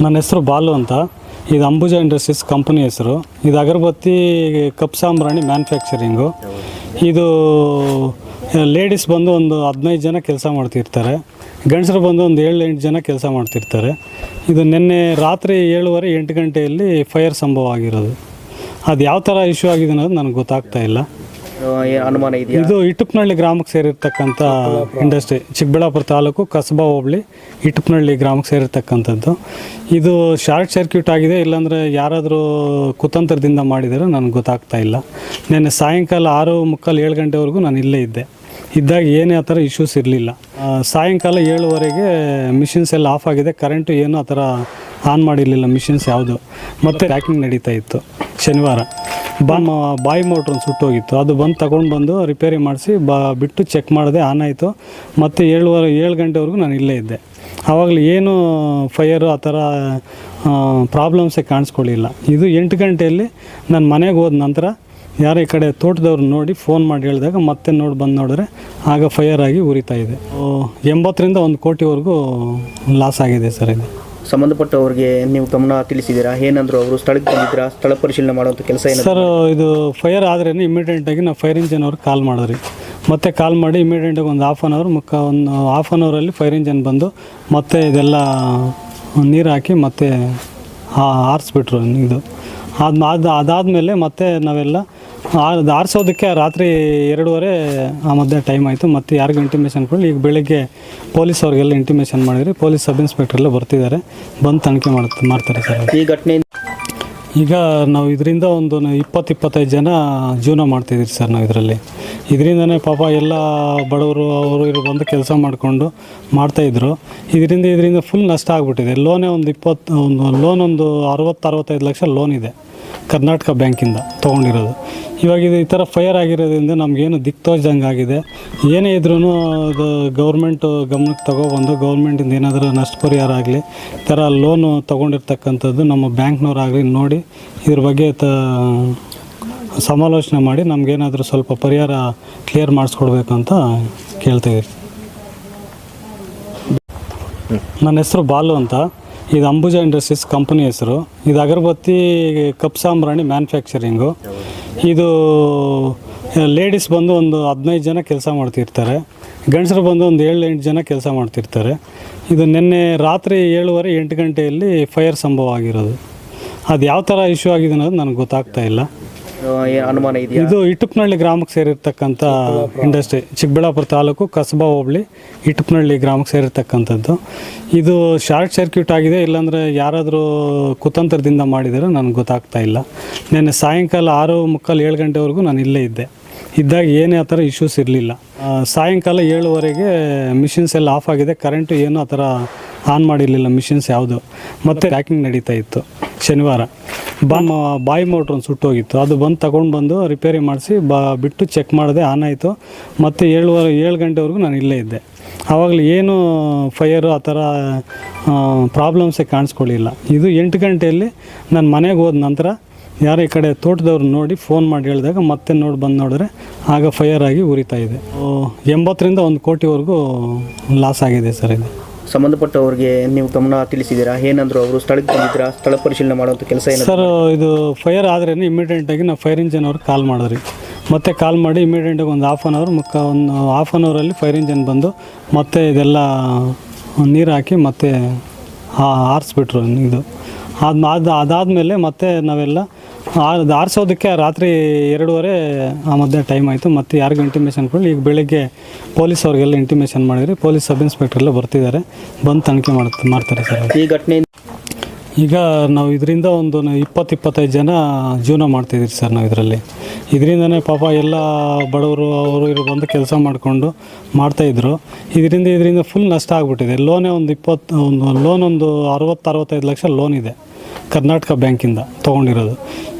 ನನ್ನ ಹೆಸರು ಬಾಲು ಅಂತ. ಇದು ಅಂಬುಜಾ ಇಂಡಸ್ಟ್ರೀಸ್ ಕಂಪನಿ ಹೆಸರು. ಇದು ಅಗರಬತ್ತಿ ಕಪ್ ಸಾಂಬ್ರಾಣಿ ಮ್ಯಾನುಫ್ಯಾಕ್ಚರಿಂಗು. ಇದು ಲೇಡೀಸ್ ಬಂದು ಒಂದು ಹದಿನೈದು ಜನ ಕೆಲಸ ಮಾಡ್ತಿರ್ತಾರೆ. ಗಂಡಸರು ಬಂದು ಒಂದು ಏಳು ಎಂಟು ಜನ ಕೆಲಸ ಮಾಡ್ತಿರ್ತಾರೆ. ಇದು ನಿನ್ನೆ ರಾತ್ರಿ ಏಳುವರೆ ಎಂಟು ಗಂಟೆಯಲ್ಲಿ ಫೈರ್ ಸಂಭವ ಆಗಿರೋದು. ಅದು ಯಾವ ಥರ ಇಶ್ಯೂ ಆಗಿದೆ ಅನ್ನೋದು ನನಗೆ ಗೊತ್ತಾಗ್ತಾ ಇಲ್ಲ. ಅನುಮಾನ ಇದೆಯಾ? ಇದು ಇಟುಪ್ನಹಳ್ಳಿ ಗ್ರಾಮಕ್ಕೆ ಸೇರಿರ್ತಕ್ಕಂಥ ಇಂಡಸ್ಟ್ರಿ, ಚಿಕ್ಕಬಳ್ಳಾಪುರ ತಾಲೂಕು ಕಸಬಾ ಹೋಬಳಿ ಇಟುಪ್ನಹಳ್ಳಿ ಗ್ರಾಮಕ್ಕೆ ಸೇರಿರ್ತಕ್ಕಂಥದ್ದು. ಇದು ಶಾರ್ಟ್ ಸರ್ಕ್ಯೂಟ್ ಆಗಿದೆ, ಇಲ್ಲಾಂದರೆ ಯಾರಾದರೂ ಕುತಂತ್ರದಿಂದ ಮಾಡಿದರೆ ನನಗೆ ಗೊತ್ತಾಗ್ತಾ ಇಲ್ಲ. ನೆನ್ನೆ ಸಾಯಂಕಾಲ ಆರು ಮುಕ್ಕಾಲು ಏಳು ಗಂಟೆವರೆಗೂ ನಾನು ಇಲ್ಲೇ ಇದ್ದೆ. ಇದ್ದಾಗ ಏನೇ ಆ ಥರ ಇಶ್ಯೂಸ್ ಇರಲಿಲ್ಲ. ಸಾಯಂಕಾಲ ಏಳುವರೆಗೆ ಮಿಷಿನ್ಸ್ ಎಲ್ಲ ಆಫ್ ಆಗಿದೆ ಕರೆಂಟು ಏನೂ ಆ ಥರ ಆನ್ ಮಾಡಿರಲಿಲ್ಲ ಮಿಷಿನ್ಸ್ ಯಾವುದು. ಮತ್ತು ಪ್ಯಾಕಿಂಗ್ ನಡೀತಾ ಇತ್ತು, ಶನಿವಾರ. ಬಾಮ್ ಬಾಯಿ ಮೋಟ್ರ್ ಒಂದು ಸುಟ್ಟೋಗಿತ್ತು. ಅದು ಬಂದು ತಗೊಂಡು ಬಂದು ರಿಪೇರಿ ಮಾಡಿಸಿ ಬಾ, ಬಿಟ್ಟು ಚೆಕ್ ಮಾಡಿದೆ, ಆನ್ ಆಯಿತು. ಮತ್ತು ಏಳುವರೆ, ಏಳು ಗಂಟೆವರೆಗೂ ನಾನು ಇಲ್ಲೇ ಇದ್ದೆ. ಆವಾಗಲೂ ಏನು ಫೈಯರು ಆ ಥರ ಪ್ರಾಬ್ಲಮ್ಸೇ ಕಾಣಿಸ್ಕೊಳ್ಳಿಲ್ಲ ಇದು ಎಂಟು ಗಂಟೆಯಲ್ಲಿ ನಾನು ಮನೆಗೆ ಹೋದ ನಂತರ ಯಾರೋ ಈ ಕಡೆ ತೋಟದವ್ರು ನೋಡಿ ಫೋನ್ ಮಾಡಿ ಹೇಳಿದಾಗ ಮತ್ತೆ ನೋಡಿ, ಬಂದು ನೋಡಿದ್ರೆ ಆಗ ಫೈಯರ್ ಆಗಿ ಉರಿತಾ ಇದೆ. ಎಂಬತ್ತರಿಂದ ಒಂದು ಕೋಟಿವರೆಗೂ ಲಾಸ್ ಆಗಿದೆ ಸರ್ ಇದು. ಸಂಬಂಧಪಟ್ಟವ್ರಿಗೆ ನೀವು ಗಮನ ತಿಳಿಸಿದ್ದೀರಾ? ಏನಂದ್ರು ಅವರು ಸ್ಥಳಕ್ಕೆ ಬಂದಿದ್ದೀರಾ? ಸ್ಥಳ ಪರಿಶೀಲನೆ ಮಾಡುವಂಥ ಕೆಲಸ ಏನು ಸರ್ ಇದು ಫೈರ್ ಆದ್ರೇ ಇಮಿಡಿಯೇಟಾಗಿ ನಾವು ಫೈರ್ ಇಂಜಿನ್ ಅವ್ರಿಗೆ ಕಾಲ್ ಮಾಡಿದ್ರಿ. ಮತ್ತೆ ಕಾಲ್ ಮಾಡಿ ಇಮಿಡಿಯೇಟಾಗಿ ಒಂದು ಹಾಫ್ ಆನ್ ಅವರ್ ಮುಖ ಒಂದು ಹಾಫ್ ಆನ್ ಅವರಲ್ಲಿ ಫೈರ್ ಇಂಜಿನ್ ಬಂದು ಮತ್ತೆ ಇದೆಲ್ಲ ನೀರು ಹಾಕಿ ಮತ್ತೆ ಆರಿಸ್ಬಿಟ್ರು ಇದು. ಅದು ಅದು ಅದಾದಮೇಲೆ ಮತ್ತೆ ನಾವೆಲ್ಲ ಅದು ಆರಿಸೋದಕ್ಕೆ ರಾತ್ರಿ ಎರಡೂವರೆ ಆ ಮಧ್ಯೆ ಟೈಮ್ ಆಯಿತು. ಮತ್ತು ಯಾರಿಗೂ ಇಂಟಿಮೇಷನ್ ಕೊಡಲಿ ಈಗ ಬೆಳಗ್ಗೆ ಪೊಲೀಸ್ ಅವ್ರಿಗೆಲ್ಲ ಇಂಟಿಮೇಷನ್ ಮಾಡಿದ್ರಿ. ಪೊಲೀಸ್ ಸಬ್ ಇನ್ಸ್ಪೆಕ್ಟರ್ ಎಲ್ಲ ಬರ್ತಿದ್ದಾರೆ. ಬಂದು ತನಿಖೆ ಮಾಡ್ತಾ ಮಾಡ್ತಾರೆ ಸರ್ ಈ ಘಟನೆ ಈಗ ನಾವು ಇದರಿಂದ ಒಂದು ಇಪ್ಪತ್ತು ಇಪ್ಪತ್ತೈದು ಜನ ಜೀವನ ಮಾಡ್ತಿದ್ದೀರಿ ಸರ್ ನಾವು ಇದರಲ್ಲಿ. ಇದರಿಂದನೇ ಪಾಪ ಎಲ್ಲ ಬಡವರು ಅವರು ಇವರು ಬಂದು ಕೆಲಸ ಮಾಡಿಕೊಂಡು ಮಾಡ್ತಾಯಿದ್ರು ಇದರಿಂದ ಇದರಿಂದ ಫುಲ್ ನಷ್ಟ ಆಗಿಬಿಟ್ಟಿದೆ. ಲೋನೇ ಒಂದು ಇಪ್ಪತ್ತು ಒಂದು ಲೋನ್ ಒಂದು ಅರವತ್ತು ಅರವತ್ತೈದು ಲಕ್ಷ ಲೋನ್ ಇದೆ. ಕರ್ನಾಟಕ ಬ್ಯಾಂಕಿಂದ ತೊಗೊಂಡಿರೋದು. ಇವಾಗ ಇದು ಈ ಥರ ಫೈರ್ ಆಗಿರೋದ್ರಿಂದ ನಮಗೇನು ದಿಕ್ ತೋಚ್ದಂಗೆ ಆಗಿದೆ ಏನೇ ಇದ್ರೂ ಅದು ಗೌರ್ಮೆಂಟು ಗಮನಕ್ಕೆ ತಗೊಬಂದು ಗೌರ್ಮೆಂಟಿಂದ ಏನಾದರೂ ನಷ್ಟ ಪರಿಹಾರ ಆಗಲಿ, ಈ ಥರ ಲೋನು ತೊಗೊಂಡಿರ್ತಕ್ಕಂಥದ್ದು ನಮ್ಮ ಬ್ಯಾಂಕ್ನವರಾಗಲಿ ನೋಡಿ ಇದ್ರ ಬಗ್ಗೆ ತ ಸಮಾಲೋಚನೆ ಮಾಡಿ ನಮಗೇನಾದರೂ ಸ್ವಲ್ಪ ಪರಿಹಾರ ಕ್ಲಿಯರ್ ಮಾಡಿಸ್ಕೊಡ್ಬೇಕು ಅಂತ ಕೇಳ್ತಾಯಿದ್ದೀವಿ ನನ್ನ ಹೆಸರು ಬಾಲು ಅಂತ. ಇದು ಅಂಬುಜಾ ಇಂಡಸ್ಟ್ರೀಸ್ ಕಂಪನಿ ಹೆಸರು. ಇದು ಅಗರಬತ್ತಿ ಕಪ್ ಸಾಂಬ್ರಾಣಿ ಮ್ಯಾನುಫ್ಯಾಕ್ಚರಿಂಗು. ಇದು ಲೇಡೀಸ್ ಬಂದು ಒಂದು ಹದಿನೈದು ಜನ ಕೆಲಸ ಮಾಡ್ತಿರ್ತಾರೆ. ಗಂಡಸರು ಬಂದು ಒಂದು ಏಳು, ಎಂಟು ಜನ ಕೆಲಸ ಮಾಡ್ತಿರ್ತಾರೆ. ಇದು ನಿನ್ನೆ ರಾತ್ರಿ ಏಳುವರೆ ಎಂಟು ಗಂಟೆಯಲ್ಲಿ ಫೈರ್ ಸಂಭವ ಆಗಿರೋದು. ಅದು ಯಾವ ಥರ ಇಶ್ಯೂ ಆಗಿದೆ ಅನ್ನೋದು ನನಗೆ ಗೊತ್ತಾಗ್ತಾ ಇಲ್ಲ. ಅನುಮಾನ ಇದೆಯಾ? ಇದು ಇಟುಪ್ನಹಳ್ಳಿ ಗ್ರಾಮಕ್ಕೆ ಸೇರಿರ್ತಕ್ಕಂಥ ಇಂಡಸ್ಟ್ರಿ, ಚಿಕ್ಕಬಳ್ಳಾಪುರ ತಾಲೂಕು ಕಸಬಾ ಹೋಬಳಿ ಇಟುಪ್ನಹಳ್ಳಿ ಗ್ರಾಮಕ್ಕೆ ಸೇರಿರ್ತಕ್ಕಂಥದ್ದು. ಇದು ಶಾರ್ಟ್ ಸರ್ಕ್ಯೂಟ್ ಆಗಿದೆ, ಇಲ್ಲಾಂದರೆ ಯಾರಾದರೂ ಕುತಂತ್ರದಿಂದ ಮಾಡಿದರೆ ನನಗೆ ಗೊತ್ತಾಗ್ತಾ ಇಲ್ಲ. ನೆನ್ನೆ ಸಾಯಂಕಾಲ ಆರು ಮುಕ್ಕಾಲು ಏಳು ಗಂಟೆವರೆಗೂ ನಾನು ಇಲ್ಲೇ ಇದ್ದೆ. ಇದ್ದಾಗ ಏನೇ ಆ ಥರ ಇಶ್ಯೂಸ್ ಇರಲಿಲ್ಲ. ಸಾಯಂಕಾಲ ಏಳುವರೆಗೆ ಮಿಷಿನ್ಸ್ ಎಲ್ಲ ಆಫ್ ಆಗಿದೆ ಕರೆಂಟು ಏನೂ ಆ ಥರ ಆನ್ ಮಾಡಿರಲಿಲ್ಲ ಮಿಷಿನ್ಸ್ ಯಾವುದು. ಮತ್ತೆ ಪ್ಯಾಕಿಂಗ್ ನಡೀತಾ ಇತ್ತು ಶನಿವಾರ. ಬಾಮ್ ಬಾಯಿ ಮೋಟ್ರ್ ಒಂದು ಸುಟ್ಟೋಗಿತ್ತು. ಅದು ಬಂದು ತಗೊಂಡು ಬಂದು ರಿಪೇರಿ ಮಾಡಿಸಿ ಬಾ ಬಿಟ್ಟು ಚೆಕ್ ಮಾಡಿದೆ ಆನ್ ಆಯಿತು. ಮತ್ತು ಏಳುವರೆ ಏಳು ಗಂಟೆವರೆಗೂ ನಾನು ಇಲ್ಲೇ ಇದ್ದೆ. ಆವಾಗಲೂ ಏನು ಫೈಯರು ಆ ಥರ ಪ್ರಾಬ್ಲಮ್ಸೇ ಕಾಣಿಸ್ಕೊಳ್ಳಿಲ್ಲ. ಇದು ಎಂಟು ಗಂಟೆಯಲ್ಲಿ ನಾನು ಮನೆಗೆ ಹೋದ ನಂತರ ಯಾರೋ ಈ ಕಡೆ ತೋಟದವ್ರು ನೋಡಿ ಫೋನ್ ಮಾಡಿ ಹೇಳಿದಾಗ ಮತ್ತೆ ನೋಡಿ ಬಂದು ನೋಡಿದ್ರೆ ಆಗ ಫೈರ್ ಆಗಿ ಉರಿತಾ ಇದೆ. ಎಂಬತ್ತರಿಂದ ಒಂದು ಕೋಟಿವರೆಗೂ ಲಾಸ್ ಆಗಿದೆ ಸರ್ ಇದು. ಸಂಬಂಧಪಟ್ಟವ್ರಿಗೆ ನೀವು ಗಮನ ತಿಳಿಸಿದ್ದೀರಾ? ಏನಂದ್ರು ಅವರು ಸ್ಥಳಕ್ಕೆ ಬಂದಿದ್ದೀರಾ? ಸ್ಥಳ ಪರಿಶೀಲನೆ ಮಾಡುವಂಥ ಕೆಲಸ ಏನು ಸರ್ ಇದು ಫೈರ್ ಆದ್ರೇ ಇಮಿಡಿಯೇಟಾಗಿ ನಾವು ಫೈರ್ ಇಂಜಿನ್ ಅವ್ರಿಗೆ ಕಾಲ್ ಮಾಡಿದ್ರಿ ಮತ್ತೆ ಕಾಲ್ ಮಾಡಿ ಇಮಿಡಿಯೇಟಾಗಿ ಒಂದು ಹಾಫ್ ಆನ್ ಅವರ್ ಮುಕ್ಕ ಒಂದು ಹಾಫ್ ಆನ್ ಅವರಲ್ಲಿ ಫೈರ್ ಇಂಜಿನ್ ಬಂದು ಮತ್ತೆ ಇದೆಲ್ಲ ನೀರು ಹಾಕಿ ಮತ್ತೆ ಆರಿಸ್ಬಿಟ್ರು ಇದು. ಅದು ಅದು ಅದಾದಮೇಲೆ ಮತ್ತೆ ನಾವೆಲ್ಲ ಅದು ಆರಿಸೋದಕ್ಕೆ ರಾತ್ರಿ ಎರಡೂವರೆ ಆ ಮಧ್ಯೆ ಟೈಮ್ ಆಯಿತು. ಮತ್ತು ಯಾರಿಗೂ ಇಂಟಿಮೇಷನ್ ಕೊಡಲಿ ಈಗ ಬೆಳಗ್ಗೆ ಪೊಲೀಸ್ ಅವ್ರಿಗೆಲ್ಲ ಇಂಟಿಮೇಷನ್ ಮಾಡಿದ್ರಿ. ಪೊಲೀಸ್ ಸಬ್ ಇನ್ಸ್ಪೆಕ್ಟರ್ ಎಲ್ಲ ಬರ್ತಿದ್ದಾರೆ. ಬಂದು ತನಿಖೆ ಮಾಡ್ತ ಮಾಡ್ತಾರೆ ಸರ್ ಈ ಘಟನೆ ಈಗ ನಾವು ಇದರಿಂದ ಒಂದು ಇಪ್ಪತ್ತು ಇಪ್ಪತ್ತೈದು ಜನ ಜೀವನ ಮಾಡ್ತಿದ್ದೀರಿ ಸರ್ ನಾವು ಇದರಲ್ಲಿ. ಇದರಿಂದನೇ ಪಾಪ ಎಲ್ಲ ಬಡವರು ಅವರು ಇವರು ಬಂದು ಕೆಲಸ ಮಾಡಿಕೊಂಡು ಮಾಡ್ತಾಯಿದ್ರು ಇದರಿಂದ ಇದರಿಂದ ಫುಲ್ ನಷ್ಟ ಆಗಿಬಿಟ್ಟಿದೆ. ಲೋನೇ ಒಂದು ಇಪ್ಪತ್ತು ಒಂದು ಲೋನ್ ಒಂದು ಅರವತ್ತು ಅರವತ್ತೈದು ಲಕ್ಷ ಲೋನ್ ಇದೆ. ಕರ್ನಾಟಕ ಬ್ಯಾಂಕಿಂದ ತೊಗೊಂಡಿರೋದು.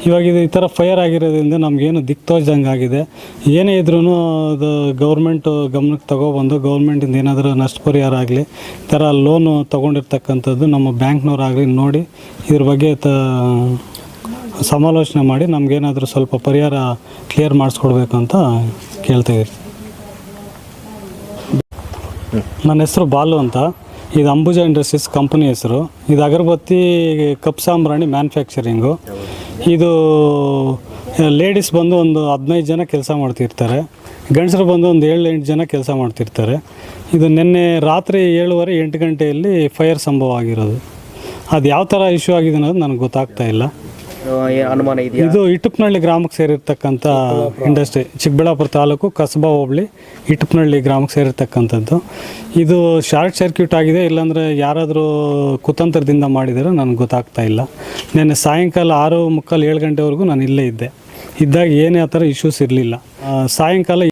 ಇವಾಗ ಇದು ಈ ಥರ ಫೈರ್ ಆಗಿರೋದ್ರಿಂದ ನಮಗೇನು ದಿಕ್ಕು ತೋಚ್ದಂಗೆ ಆಗಿದೆ ಏನೇ ಇದ್ರೂ ಅದು ಗೌರ್ಮೆಂಟು ಗಮನಕ್ಕೆ ತಗೊಬಂದು ಗೌರ್ಮೆಂಟಿಂದ ಏನಾದರೂ ನಷ್ಟ ಪರಿಹಾರ ಆಗಲಿ ಈ ಥರ ಲೋನು ತೊಗೊಂಡಿರ್ತಕ್ಕಂಥದ್ದು ನಮ್ಮ ಬ್ಯಾಂಕ್ನವರಾಗಲಿ ನೋಡಿ ಇದ್ರ ಬಗ್ಗೆ ತ ಸಮಾಲೋಚನೆ ಮಾಡಿ ನಮಗೇನಾದರೂ ಸ್ವಲ್ಪ ಪರಿಹಾರ ಕ್ಲಿಯರ್ ಮಾಡಿಸ್ಕೊಡ್ಬೇಕು ಅಂತ ಕೇಳ್ತೀವಿ ನನ್ನ ಹೆಸರು ಬಾಲು ಅಂತ. ಇದು ಅಂಬುಜಾ ಇಂಡಸ್ಟ್ರೀಸ್ ಕಂಪನಿ ಹೆಸರು. ಇದು ಅಗರಬತ್ತಿ ಕಪ್ ಸಾಂಬ್ರಾಣಿ ಮ್ಯಾನುಫ್ಯಾಕ್ಚರಿಂಗು. ಇದು ಲೇಡೀಸ್ ಬಂದು ಒಂದು ಹದಿನೈದು ಜನ ಕೆಲಸ ಮಾಡ್ತಿರ್ತಾರೆ. ಗಂಡಸರು ಬಂದು ಒಂದು ಏಳು, ಎಂಟು ಜನ ಕೆಲಸ ಮಾಡ್ತಿರ್ತಾರೆ. ಇದು ನಿನ್ನೆ ರಾತ್ರಿ ಏಳುವರೆ ಎಂಟು ಗಂಟೆಯಲ್ಲಿ ಫೈರ್ ಸಂಭವ ಆಗಿರೋದು ಅದು ಯಾವ ಥರ ಇಶ್ಯೂ ಆಗಿದೆ ಅನ್ನೋದು ನನಗೆ ಗೊತ್ತಾಗ್ತಾ ಇಲ್ಲ. ಅನುಮಾನ ಇದೆಯಾ? ಇದು ಇಟುಪ್ನಹಳ್ಳಿ ಗ್ರಾಮಕ್ಕೆ ಸೇರಿರ್ತಕ್ಕಂಥ ಇಂಡಸ್ಟ್ರಿ, ಚಿಕ್ಕಬಳ್ಳಾಪುರ ತಾಲೂಕು ಕಸಬಾ ಹೋಬಳಿ ಇಟುಪ್ನಹಳ್ಳಿ ಗ್ರಾಮಕ್ಕೆ ಸೇರಿರ್ತಕ್ಕಂಥದ್ದು. ಇದು ಶಾರ್ಟ್ ಸರ್ಕ್ಯೂಟ್ ಆಗಿದೆ, ಇಲ್ಲಾಂದರೆ ಯಾರಾದರೂ ಕುತಂತ್ರದಿಂದ ಮಾಡಿದರೆ ನನಗೆ ಗೊತ್ತಾಗ್ತಾ ಇಲ್ಲ. ನೆನ್ನೆ ಸಾಯಂಕಾಲ ಆರು ಮುಕ್ಕಾಲು ಏಳು ಗಂಟೆವರೆಗೂ ನಾನು ಇಲ್ಲೇ ಇದ್ದೆ. ಇದ್ದಾಗ ಏನೇ ಆ ಥರ ಇಶ್ಯೂಸ್ ಇರಲಿಲ್ಲ. ಸಾಯಂಕಾಲ